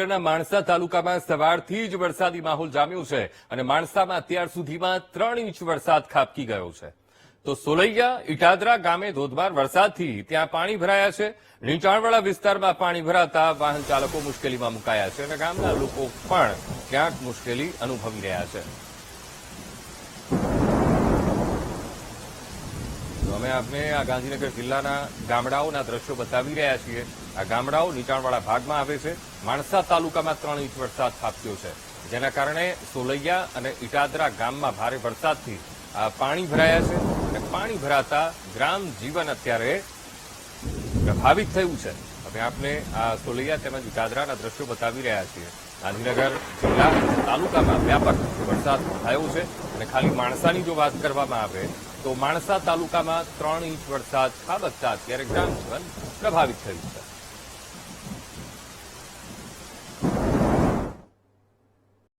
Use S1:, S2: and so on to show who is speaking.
S1: ગાંધીનગરના માણસા તાલુકામાં સવારથી જ વરસાદી માહોલ જામ્યો છે અને માણસામાં અત્યાર સુધીમાં ત્રણ ઇંચ વરસાદ ખાબકી ગયો છે. તો સોલૈયા ઇટાદરા ગામે ધોધમાર વરસાદથી ત્યાં પાણી ભરાયા છે. નીચાણવાળા વિસ્તારમાં પાણી ભરાતા વાહન ચાલકો મુશ્કેલીમાં મુકાયા છે અને ગામના લોકો પણ ક્યાંક મુશ્કેલી અનુભવી રહ્યા છે. અમે આપને આ ગાંધીનગર જિલ્લાના ગામડાઓના દ્રશ્યો બતાવી રહ્યા છીએ. આ ગામડાઓ નીચાણવાળા ભાગમાં આવે છે. માણસા તાલુકામાં ત્રણ ઇંચ વરસાદ ખાબક્યો છે. જેના કારણે સોલૈયા અને ઇટાદરા ગામમાં ભારે વરસાદથી પાણી ભરાયા છે અને પાણી ભરાતા ગ્રામ જીવન અત્યારે પ્રભાવિત થયું છે. અમે આપને આ સોલૈયા તેમજ ઇટાદરાના દ્રશ્યો બતાવી રહ્યા છીએ. ગાંધીનગર જિલ્લા તાલુકામાં વ્યાપક વરસાદ નોંધાયો છે અને ખાલી માણસાની જો વાત કરવામાં આવે, તો માણસા તાલુકામાં ત્રણ ઇંચ વરસાદ ખાબકતા અત્યારે ગ્રામજીવન પ્રભાવિત થયું છે.